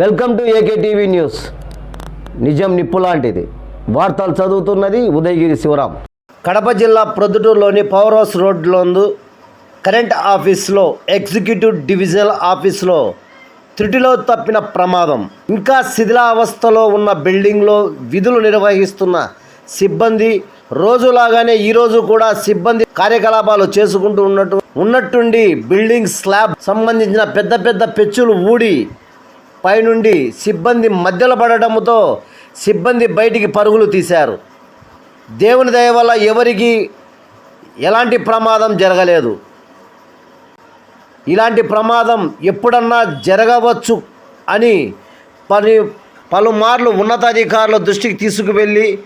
Welcome to AK TV news. నిజం నిప్పు లాంటిది. వార్తలు చదువుతున్నది ఉదయగిరి శివరాం. కడప జిల్లా ప్రొద్దుటూరులోని పవర్ హౌస్ రోడ్లందు కరెంట్ ఆఫీస్లో ఎగ్జిక్యూటివ్ డివిజనల్ ఆఫీస్లో త్రుటిలో తప్పిన ప్రమాదం. ఇంకా శిథిలావస్థలో ఉన్న బిల్డింగ్లో విధులు నిర్వహిస్తున్న సిబ్బంది రోజులాగానే ఈరోజు కూడా సిబ్బంది కార్యకలాపాలు చేసుకుంటూ ఉన్నట్టు ఉన్నట్టుండి బిల్డింగ్ స్లాబ్ సంబంధించిన పెద్ద పెద్ద పెచ్చులు ఊడి పైనుండి సిబ్బంది మధ్యలో పడటంతో సిబ్బంది బయటికి పరుగులు తీశారు. దేవుని దయ వల్ల ఎవరికి ఎలాంటి ప్రమాదం జరగలేదు. ఇలాంటి ప్రమాదం ఎప్పుడన్నా జరగవచ్చు అని పని పలుమార్లు ఉన్నతాధికారుల దృష్టికి తీసుకువెళ్ళి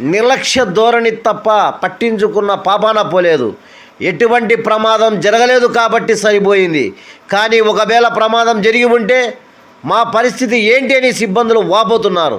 నిర్లక్ష్య ధోరణి తప్ప పట్టించుకున్న పాపాన పోలేదు. ఎటువంటి ప్రమాదం జరగలేదు కాబట్టి సరిపోయింది. కానీ ఒకవేళ ప్రమాదం జరిగి ఉంటే మా పరిస్థితి ఏంటి అని సిబ్బందులు వాపోతున్నారు.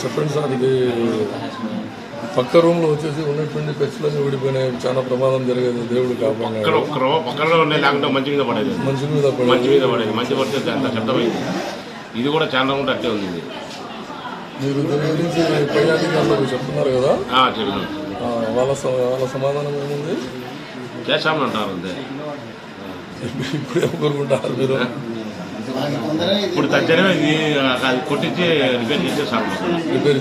చెప్పండి సార్ ఇది పక్క రూమ్లో వచ్చేసి ఉన్నటువంటి పెచ్చులన్నీ ఊడిపోయినాయి. చాలా ప్రమాదం జరిగేది. దేవుడు ఉండే లేకుంటే మంచి మీద పడేది. మీద మంచి మీద పడేది. మంచి పడితే అంత ఇది కూడా చాలా ఉంటే అట్టే ఉంది ఇది. మీరు దీని గురించి పై అధికారులకు చెప్తున్నారు కదా? ఆ, చెప్పినాం ఆ, వాళ్ళ స- వాళ్ళ సమాధానం ఏముంది? చేస్తామని అంటారు అంతే. ఇప్పుడు కోరుకుంటారు మీరు. ఇప్పుడు తగ్గనే ఇది. అది కొట్టించి రిపేర్ చేసేసాము రిపేర్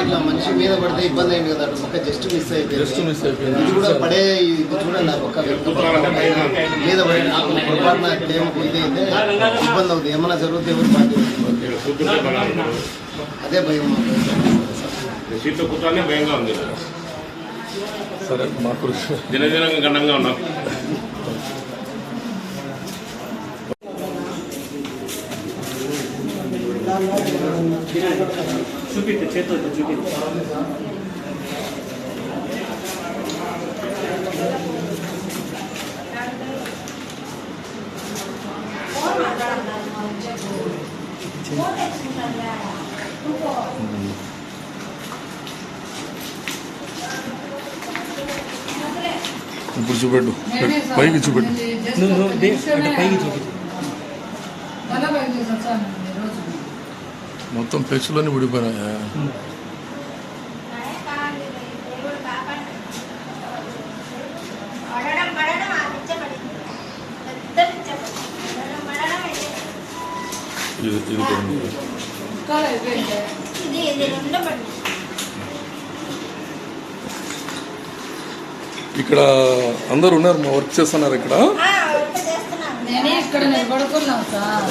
ఇట్లా మనిషి మీద పడితే ఇబ్బంది అయింది కదా. పక్క జస్ట్ మిస్ అయిపోయింది. జస్ట్ మిస్ అయిపోయింది. ఇది కూడా పడే ఇది చూడండి ఆ పక్క వ్యక్తి మీద పడి నాకు పొరపాటున ఏమో ఇది అయితే ఇబ్బంది అవుతుంది. ఏమైనా జరిగితే ఎవరు బాధ్యత అదే భయం మాకు. సీట్లో కూర్చొని భయంగా ఉంది. సరే మా కృషి దినదినంగా గండంగా ఉన్నాం. 죽일 때 제대로 죽일 때. ऊपर चुपेटो पैकी चुपेटो पैकी चुपेटो పడడం పడడం అయితే ఇది ఇది కూడా ఉంది. ఇది ఇది రెండు పడింది ఇక్కడ అందరు ఉన్నారు మా వర్క్ చేస్తున్నారు ఇక్కడ ఇక్కడ నిలబడుకున్నాను సార్.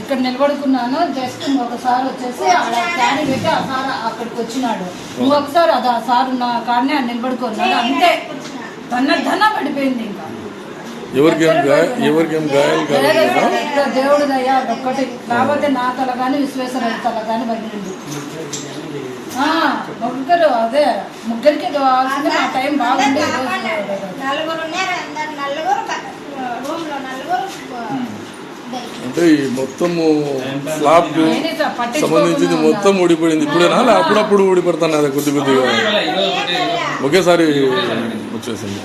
ఇక్కడ నిలబడుకున్నాను జస్ట్ ఒకసారి వచ్చేసి ఆడ క్యారీ పెట్టి ఆ సార్ అక్కడికి వచ్చినాడు. నువ్వు ఒకసారి అది ఆ సార్ ఉన్న కాడనే నిలబడుకున్నాడు. అంతే. తన ధన పడిపోయింది ఇంకా. ఎవరికి ఎవరికి గాయాలు కాలేదు దేవుడు దయ ఒక్కటి కాకపోతే నా తల కానీ విశ్వేశ్వర తల కానీ పగిలింది. ఆ, ముగ్గురు అదే. ముగ్గురికి కావాల్సింది మా టైం బాగుండే ఈ రోజు నలుగురు ఉన్నారు అందరు నలుగురు అంటే ఈ మొత్తము స్లాబ్ నేనే సార్ సంబంధించింది పట్టించుకోకుండా మొత్తం ఊడిపోయింది ఇప్పుడేనా లే అప్పుడప్పుడు ఊడిపడుతుంది అది కొద్ది కొద్దిగా ఒకేసారి వచ్చేసింది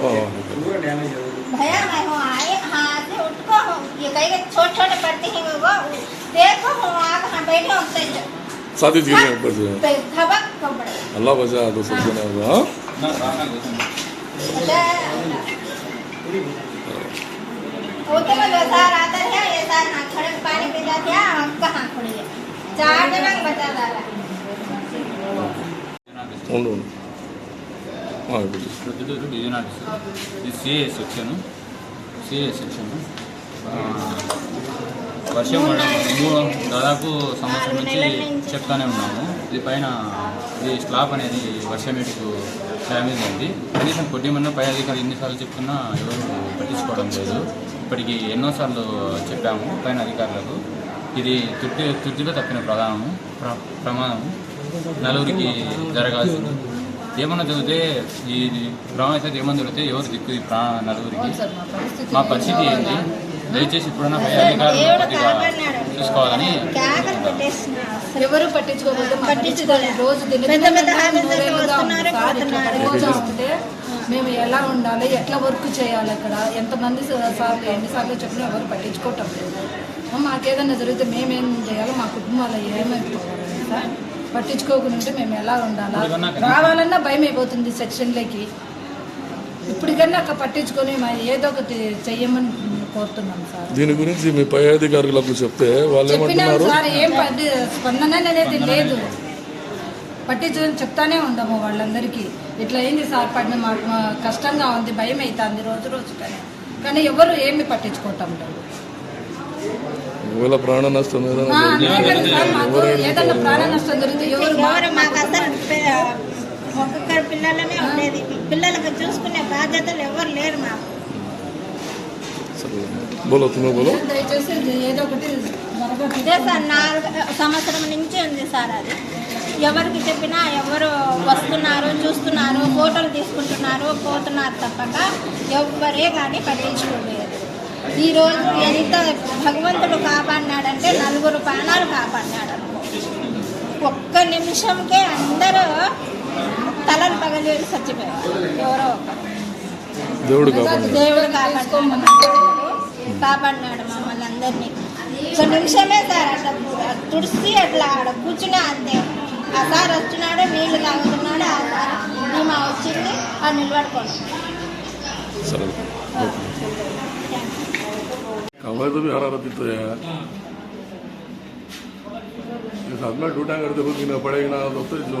ఓ, पूरा डैमेज हो गया भैया मैं हूँ आए हाँ से उठ को हूँ ये कहीं के छोटे छोटे पड़ते हैं वो देखो हूँ आग हाँ बैठे होते हैं साथी जी ने ऊपर से पे खबक कपड़े अल्लाह बचा तो सब बना हुआ हाँ? वो तो मैं बाजार आता है ये साथ हाथ खड़े के पानी पी जाते हैं हम कहाँ खड़ी है चार जन बता रहा ఉండు ఉండు. ఆ, ఇప్పుడు ప్రొద్దుటూరు డివిజన్ ఆఫీస్ ఇది సిఏ సెక్షన్ సిఏ సెక్షన్ ఆ, వర్షం పడడం మూడు దాదాపు సంవత్సరం నుంచి చెప్తానే ఉన్నాము ఇది పైన ఇది స్లాబ్ అనేది వర్షం నీటికి డ్యామేజ్ అయింది. కనీసం కొద్దిమన్నా పై అధికారులు ఎన్నిసార్లు చెప్తున్నా ఎవరు పట్టించుకోవడం లేదు. ఇప్పటికి ఎన్నోసార్లు చెప్పాము పైన అధికారులకు. ఇది తుట్టి తుట్టిలో తప్పిన ప్రధానము ప్ర ప్రమాదము. నలుగురికి జరగాల్సింది. ఏమన్నా జరిగితే ఈ ప్రమాదం అయితే ఏమన్నా జరిగితే ఎవరు దిక్కు ఈ ప్రా నలుగురికి? సార్ మా పరిస్థితి మా పరిస్థితి ఏంటి? దయచేసి ఇప్పుడున్న పై అధికారులు చూసుకోవాలని ఎవరు పట్టించుకోలేదు. రోజు ఉంటే మేము ఎలా ఉండాలి? ఎట్లా వర్క్ చేయాలి అక్కడ ఎంతమంది సార్లు ఎన్నిసార్లు చెప్పినా ఎవరు పట్టించుకోవటం లేదు. మాకేదైనా జరిగితే మేమేం చేయాలి మా కుటుంబాలు ఏమైపోవాలి సార్? పట్టించుకోకుండా ఉంటే మేము ఎలా ఉండాలా? రావాలన్నా భయం అయిపోతుంది సెక్షన్లోకి. ఇప్పటికన్నా అక్కడ పట్టించుకొని మా ఏదో ఒకటి చెయ్యమని కోరుతున్నాం సార్. దీని గురించి మీ పై అధికారులకు చెప్తే వాళ్ళు ఏమంటున్నారు? సార్ ఏం పట్టి స్పందన అనేది లేదు. పట్టించుకొని చెప్తానే ఉందాము వాళ్ళందరికీ. ఇట్లా అయింది సార్ పడిన మాకు మా కష్టంగా ఉంది భయం అవుతుంది రోజు రోజు కానీ ఎవరు ఏమి పట్టించుకోవటం లేదు. ఒకవేళ ప్రాణ నష్టం ఏదైనా జరిగితే ప్రాణ నష్టం జరిగితే ఎవరు మాకు అసలు పి- ఒక్కొక్కరు పిల్లలమే ఉండేది. పిల్లలకు చూసుకునే బాధ్యతలు ఎవరు లేరు మాకు. సరే బోలో తుమ్మ బోలో? ఇదే సార్ నాలుగు సంవత్సరం నుంచి ఉంది సార్ అది. ఎవరికి చెప్పినా ఎవరు వస్తున్నారు చూస్తున్నారు ఫోటోలు తీసుకుంటున్నారు పోతున్నారు తప్పక ఎవ్వరే కానీ పట్టించుకోలేదు. ఈరోజు ఎంత భగవంతుడు కాపాడినాడంటే నలుగురు ప్రాణాలు కాపాడినాడు. ఒక్క నిమిషంకే అందరూ తలలు పగలి చచ్చిపోయారు. ఎవరో. దేవుడు కాపాడు. దేవుడు కాపాడుకోమని కాపాడినాడు మమ్మల్ని అందరినీ ఒక నిమిషమే సార్ అట్లా తుడిసి అట్లా ఆడ కూర్చునే అంతే ఆ సార్ వచ్చినాడు నీళ్లు తాగుతున్నాడు ఆ సార్ ధీమా వచ్చింది ఆ నిలబడుకోండి सर कमाई तो भी हरा रहती तो यार इस हाथ में टूटा करते कुछ ना पड़ेगा ना तो फिर जो